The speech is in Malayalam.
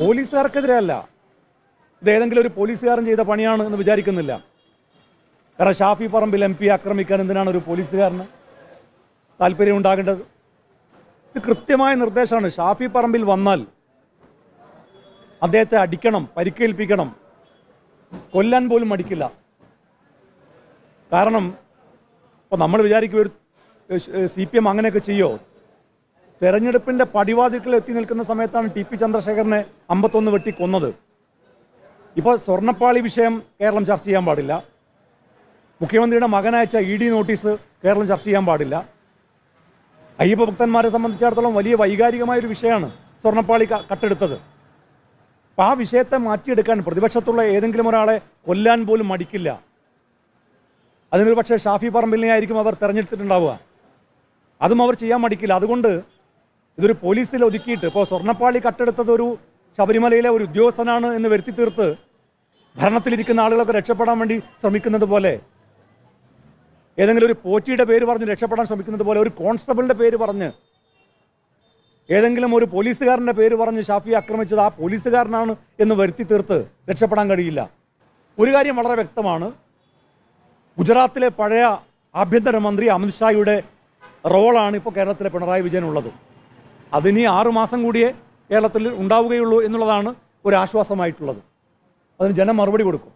പോലീസുകാർക്കെതിരെ അല്ല ഇത് ഏതെങ്കിലും ഒരു പോലീസുകാരൻ ചെയ്ത പണിയാണ് എന്ന് വിചാരിക്കുന്നില്ല. കാരണം ഷാഫി പറമ്പിൽ എം പി ആക്രമിക്കാൻ എന്തിനാണ് ഒരു പോലീസുകാരന് താല്പര്യം ഉണ്ടാകേണ്ടത്? ഇത് കൃത്യമായ നിർദ്ദേശമാണ്. ഷാഫി പറമ്പിൽ വന്നാൽ അദ്ദേഹത്തെ അടിക്കണം പരിക്കേൽപ്പിക്കണം. കൊല്ലാൻ പോലും മടിക്കില്ല. കാരണം ഇപ്പോൾ നമ്മൾ വിചാരിക്കും ഒരു സി പി എം അങ്ങനെയൊക്കെ ചെയ്യോ? തെരഞ്ഞെടുപ്പിന്റെ പടിവാതിൽക്കൽ എത്തി നിൽക്കുന്ന സമയത്താണ് ടി പി ചന്ദ്രശേഖരനെ അമ്പത്തൊന്ന് വെട്ടി കൊന്നത്. ഇപ്പോൾ സ്വർണപ്പാളി വിഷയം കേരളം ചർച്ച ചെയ്യാൻ പാടില്ല. മുഖ്യമന്ത്രിയുടെ മകൻ മകനയച്ച ഇ ഡി നോട്ടീസ് കേരളം ചർച്ച ചെയ്യാൻ പാടില്ല. അയ്യപ്പ ഭക്തന്മാരെ സംബന്ധിച്ചിടത്തോളം വലിയ വൈകാരികമായ ഒരു വിഷയമാണ് സ്വർണപ്പാളി കട്ടെടുത്തത്. അപ്പം ആ വിഷയത്തെ മാറ്റിയെടുക്കാൻ പ്രതിപക്ഷത്തുള്ള ഏതെങ്കിലും ഒരാളെ കൊല്ലാൻ പോലും മടിക്കില്ല. അതിനൊരു പക്ഷേ ഷാഫി പറമ്പിലിനെ ആയിരിക്കും അവർ തെരഞ്ഞെടുത്തിട്ടുണ്ടാവുക. അതും അവർ ചെയ്യാൻ മടിക്കില്ല. അതുകൊണ്ട് ഇതൊരു പോലീസിൽ ഒതുക്കിയിട്ട് ഇപ്പോൾ സ്വർണപ്പാളി കട്ടെടുത്തത് ഒരു ശബരിമലയിലെ ഒരു ഉദ്യോഗസ്ഥനാണ് എന്ന് വരുത്തി തീർത്ത് ഭരണത്തിലിരിക്കുന്ന ആളുകളൊക്കെ രക്ഷപ്പെടാൻ വേണ്ടി ശ്രമിക്കുന്നത് പോലെ ഏതെങ്കിലും ഒരു പോറ്റിയുടെ പേര് പറഞ്ഞ് രക്ഷപ്പെടാൻ ശ്രമിക്കുന്നത് പോലെ ഒരു കോൺസ്റ്റബിളിന്റെ പേര് പറഞ്ഞ് ഏതെങ്കിലും ഒരു പോലീസുകാരന്റെ പേര് പറഞ്ഞ് ഷാഫി ആക്രമിച്ചത് ആ പോലീസുകാരനാണ് എന്ന് വരുത്തി തീർത്ത് രക്ഷപ്പെടാൻ കഴിയില്ല. ഒരു കാര്യം വളരെ വ്യക്തമാണ്. ഗുജറാത്തിലെ പഴയ ആഭ്യന്തരമന്ത്രി അമിത്ഷായുടെ റോളാണ് ഇപ്പോൾ കേരളത്തിലെ പിണറായി വിജയനുള്ളത്. അതിനി ആറു മാസം കൂടിയേ കേരളത്തിൽ ഉണ്ടാവുകയുള്ളൂ എന്നുള്ളതാണ് ഒരു ആശ്വാസമായിട്ടുള്ളത് അതിന് ജനം മറുപടി കൊടുക്കും.